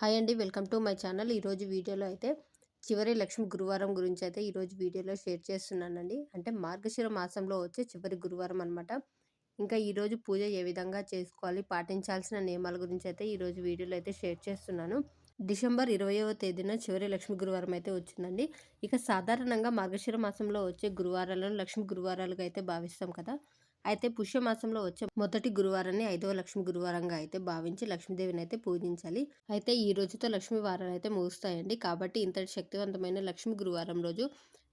Hi అండి. Welcome to my channel. ఈరోజు వీడియోలో అయితే చివరి లక్ష్మి గురువారం గురించి అయితే ఈరోజు వీడియోలో షేర్ చేస్తున్నానండి. అంటే మార్గశిర మాసంలో వచ్చే చివరి గురువారం అనమాట ఇంకా ఈరోజు పూజ ఏ విధంగా చేసుకోవాలి పాటించాల్సిన నియమాల గురించి అయితే ఈరోజు వీడియోలో అయితే షేర్ చేస్తున్నాను. డిసెంబర్ ఇరవయవ తేదీన చివరి లక్ష్మి గురువారం అయితే వచ్చిందండి. ఇక సాధారణంగా మార్గశిర మాసంలో వచ్చే గురువారాలను లక్ష్మి గురువారాలుగా అయితే భావిస్తాం కదా. అయితే పుష్యమాసంలో వచ్చే మొదటి గురువారాన్ని ఐదవ లక్ష్మి గురువారంగా అయితే భావించి లక్ష్మీదేవిని అయితే పూజించాలి. అయితే ఈ రోజుతో లక్ష్మీ వారాలు అయితే ముగుస్తాయండి. కాబట్టి ఇంతటి శక్తివంతమైన లక్ష్మి గురువారం రోజు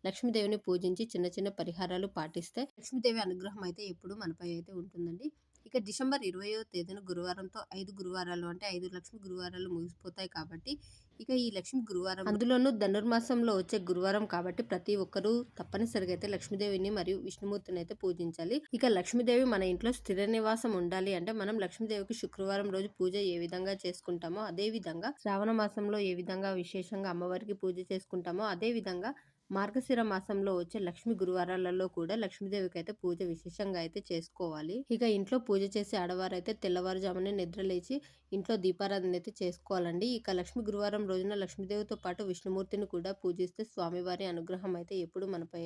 లక్ష్మీదేవిని పూజించి చిన్న చిన్న పరిహారాలు పాటిస్తే లక్ష్మీదేవి అనుగ్రహం అయితే ఎప్పుడు మనపై అయితే ఉంటుందండి. ఇక డిసెంబర్ ఇరవయో తేదీన గురువారంతో ఐదు గురువారాలు అంటే ఐదు లక్ష్మి గురువారాలు ముగిసిపోతాయి కాబట్టి ఇక ఈ లక్ష్మి గురువారం అందులోనూ ధనుర్మాసంలో వచ్చే గురువారం కాబట్టి ప్రతి ఒక్కరూ తప్పనిసరిగా అయితే లక్ష్మీదేవిని మరియు విష్ణుమూర్తిని అయితే పూజించాలి. ఇక లక్ష్మీదేవి మన ఇంట్లో స్థిర నివాసం ఉండాలి అంటే మనం లక్ష్మీదేవికి శుక్రవారం రోజు పూజ ఏ విధంగా చేసుకుంటామో అదే విధంగా శ్రావణ మాసంలో ఏ విధంగా విశేషంగా అమ్మవారికి పూజ చేసుకుంటామో అదే విధంగా మార్గశిర మాసంలో వచ్చే లక్ష్మి గురువారాలలో కూడా లక్ష్మీదేవికి అయితే పూజ విశేషంగా అయితే చేసుకోవాలి. ఇక ఇంట్లో పూజ చేసే ఆడవారు అయితే తెల్లవారుజామునే నిద్రలేచి ఇంట్లో దీపారాధన అయితే చేసుకోవాలండి. ఇక లక్ష్మి గురువారం రోజున లక్ష్మీదేవితో పాటు విష్ణుమూర్తిని కూడా పూజిస్తే స్వామివారి అనుగ్రహం అయితే ఎప్పుడు మనపై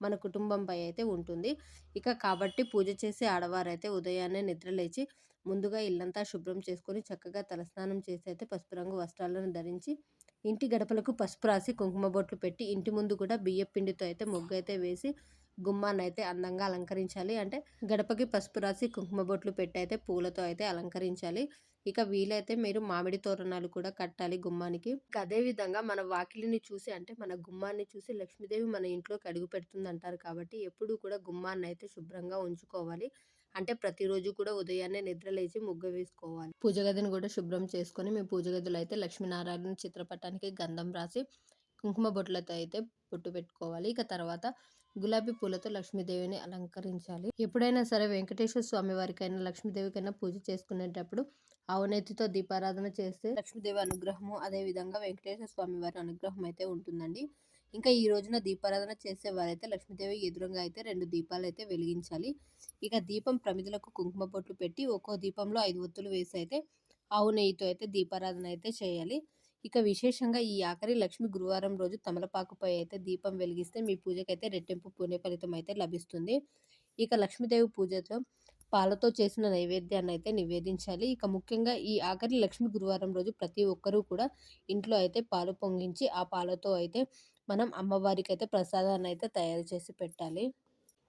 మన కుటుంబంపై అయితే ఉంటుంది. ఇక కాబట్టి పూజ చేసే ఆడవారు అయితే ఉదయాన్నే నిద్రలేచి ముందుగా ఇల్లంతా శుభ్రం చేసుకొని చక్కగా తలస్నానం చేసి అయితే పసుపు రంగు వస్త్రాలను ధరించి ఇంటి గడపలకు పసుపు రాసి కుంకుమ బొట్లు పెట్టి ఇంటి ముందు కూడా బియ్య పిండితో అయితే ముగ్గు అయితే వేసి గుమ్మాన్ని అయితే అందంగా అలంకరించాలి. అంటే గడపకి పసుపు రాసి కుంకుమ బొట్లు పెట్టి అయితే పూలతో అయితే అలంకరించాలి. ఇక వీలైతే మీరు మామిడి తోరణాలు కూడా కట్టాలి గుమ్మానికి. అదే విధంగా మన వాకిలిని చూసి అంటే మన గుమ్మాన్ని చూసి లక్ష్మీదేవి మన ఇంట్లోకి అడుగు పెడుతుంది అంటారు కాబట్టి ఎప్పుడూ కూడా గుమ్మాన్ని అయితే శుభ్రంగా ఉంచుకోవాలి. అంటే ప్రతిరోజు కూడా ఉదయాన్నే నిద్ర లేచి ముగ్గు వేసుకోవాలి. పూజ గదిని కూడా శుభ్రం చేసుకొని మేము పూజ గదిలో అయితే లక్ష్మీనారాయణ చిత్రపటానికి గంధం రాసి కుంకుమ బొట్లతో అయితే బొట్టు పెట్టుకోవాలి. ఇక తర్వాత గులాబీ పూలతో లక్ష్మీదేవిని అలంకరించాలి. ఎప్పుడైనా సరే వెంకటేశ్వర స్వామి వారికైనా లక్ష్మీదేవికైనా పూజ చేసుకునేటప్పుడు ఆవునేతితో దీపారాధన చేస్తే లక్ష్మీదేవి అనుగ్రహము అదేవిధంగా వెంకటేశ్వర స్వామి వారి అనుగ్రహం అయితే ఉంటుందండి. ఇంకా ఈ రోజున దీపారాధన చేసేవారైతే లక్ష్మీదేవి ఎదురుగా అయితే రెండు దీపాలు అయితే వెలిగించాలి. ఇక దీపం ప్రమిదలకు కుంకుమ బొట్లు పెట్టి ఒక్కో దీపంలో ఐదు ఒత్తులు వేసి అయితే ఆవు నెయ్యితో అయితే దీపారాధన అయితే చేయాలి. ఇక విశేషంగా ఈ ఆఖరి లక్ష్మి గురువారం రోజు తమలపాకుపై అయితే దీపం వెలిగిస్తే మీ పూజకైతే రెట్టింపు పుణ్య ఫలితం అయితే లభిస్తుంది. ఇక లక్ష్మీదేవి పూజతో పాలతో చేసిన నైవేద్యాన్ని అయితే నివేదించాలి. ఇక ముఖ్యంగా ఈ ఆఖరి లక్ష్మి గురువారం రోజు ప్రతి ఒక్కరూ కూడా ఇంట్లో అయితే పాలు పొంగించి ఆ పాలతో అయితే మనం అమ్మవారికి అయితే ప్రసాదాన్ని అయితే తయారు చేసి పెట్టాలి.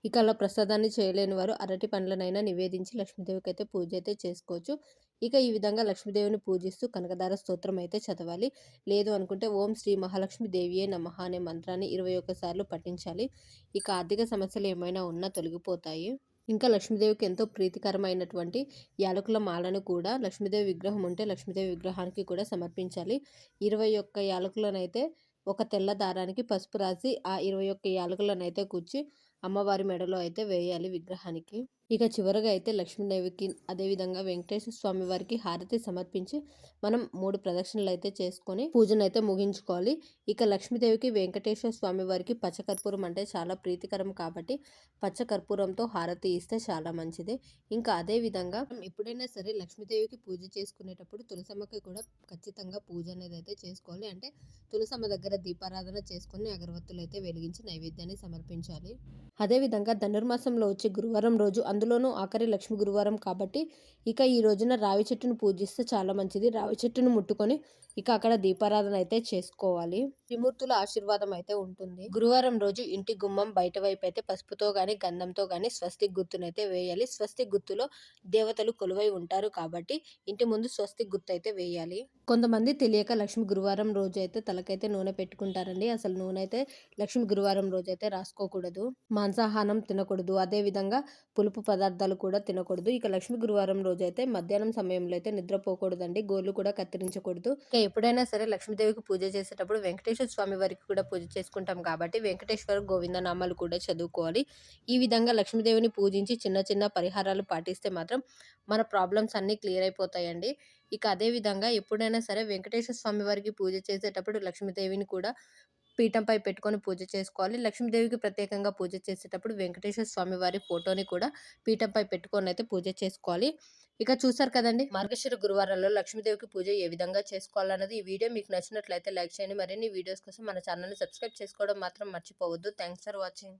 ఇక అలా ప్రసాదాన్ని చేయలేని వారు అరటి పండ్లనైనా నివేదించి లక్ష్మీదేవికి అయితే పూజ అయితే చేసుకోవచ్చు. ఇక ఈ విధంగా లక్ష్మీదేవిని పూజిస్తూ కనకదార స్తోత్రం అయితే చదవాలి. లేదు అనుకుంటే ఓం శ్రీ మహాలక్ష్మి దేవియే నమః అనే మంత్రాన్ని ఇరవై ఒక్కసార్లు పఠించాలి. ఇక ఆర్థిక సమస్యలు ఏమైనా ఉన్నా తొలగిపోతాయి. ఇంకా లక్ష్మీదేవికి ఎంతో ప్రీతికరమైనటువంటి యాలకుల మాలను కూడా లక్ష్మీదేవి విగ్రహం ఉంటే లక్ష్మీదేవి విగ్రహానికి కూడా సమర్పించాలి. ఇరవై ఒక్క యాలకులనైతే ఒక తెల్ల దారానికి పసుపు రాసి ఆ ఇరవై ఒక్క యాలకులను అయితే కూర్చి అమ్మవారి మెడలో అయితే వేయాలి విగ్రహానికి. ఇక చివరగా అయితే లక్ష్మీదేవికి అదేవిధంగా వెంకటేశ్వర స్వామి వారికి హారతి సమర్పించి మనం మూడు ప్రదక్షిణలు అయితే చేసుకొని పూజను అయితే ముగించుకోవాలి. ఇక లక్ష్మీదేవికి వెంకటేశ్వర స్వామి వారికి పచ్చకర్పూరం అంటే చాలా ప్రీతికరం కాబట్టి పచ్చకర్పూరంతో హారతి ఇస్తే చాలా మంచిది. ఇంకా అదే విధంగా ఎప్పుడైనా సరే లక్ష్మీదేవికి పూజ చేసుకునేటప్పుడు తులసమ్మకి కూడా ఖచ్చితంగా పూజ అనేది అయితే చేసుకోవాలి. అంటే తులసమ్మ దగ్గర దీపారాధన చేసుకొని అగరవత్తులు అయితే వెలిగించి నైవేద్యాన్ని సమర్పించాలి. అదేవిధంగా ధనుర్మాసంలో వచ్చే గురువారం రోజు అందులోనూ ఆఖరి లక్ష్మి గురువారం కాబట్టి ఇక ఈ రోజున రావి చెట్టును పూజిస్తే చాలా మంచిది. రావి చెట్టును ముట్టుకొని ఇక అక్కడ దీపారాధన అయితే చేసుకోవాలి. త్రిమూర్తుల ఆశీర్వాదం అయితే ఉంటుంది. గురువారం రోజు ఇంటి గుమ్మం బయట వైపు అయితే పసుపుతో గాని గంధంతో గాని స్వస్తి గుర్తునైతే వేయాలి. స్వస్తి గుర్తులో దేవతలు కొలువై ఉంటారు కాబట్టి ఇంటి ముందు స్వస్తి గుర్తు అయితే వేయాలి. కొంతమంది తెలియక లక్ష్మి గురువారం రోజు అయితే తలకైతే నూనె పెట్టుకుంటారండి. అసలు నూనె అయితే లక్ష్మి గురువారం రోజు అయితే రాసుకోకూడదు. మాంసాహారం తినకూడదు. అదే విధంగా పులుపు పదార్థాలు కూడా తినకూడదు. ఇక లక్ష్మి గురువారం రోజు అయితే మధ్యాహ్నం సమయంలో అయితే నిద్రపోకూడదండి. గోర్లు కూడా కత్తిరించకూడదు. ఇక ఎప్పుడైనా సరే లక్ష్మీదేవికి పూజ చేసేటప్పుడు వెంకటేశ్వర స్వామి వారికి కూడా పూజ చేసుకుంటాం కాబట్టి వెంకటేశ్వర గోవింద నామాలు కూడా చదువుకోవాలి. ఈ విధంగా లక్ష్మీదేవిని పూజించి చిన్న చిన్న పరిహారాలు పాటిస్తే మాత్రం మన ప్రాబ్లమ్స్ అన్నీ క్లియర్ అయిపోతాయండి. ఇక అదే విధంగా ఎప్పుడైనా సరే వెంకటేశ్వర స్వామి వారికి పూజ చేసేటప్పుడు లక్ష్మీదేవిని కూడా పీఠంపై పెట్టుకొని పూజ చేసుకోవాలి. లక్ష్మీదేవికి ప్రత్యేకంగా పూజ చేసేటప్పుడు వెంకటేశ్వర స్వామి వారి ఫోటోని కూడా పీఠంపై పెట్టుకొని అయితే పూజ చేసుకోవాలి. ఇక చూసారు కదండి మార్గశిర గురువారంలో లక్ష్మీదేవికి పూజ ఏ విధంగా చేసుకోవాలన్నది ఈ వీడియో. మీకు నచ్చినట్లయితే లైక్ చేయండి. మరిన్ని వీడియోస్ కోసం మన ఛానల్ని సబ్స్క్రైబ్ చేసుకోవడం మాత్రం మర్చిపోవద్దు. Thanks for watching.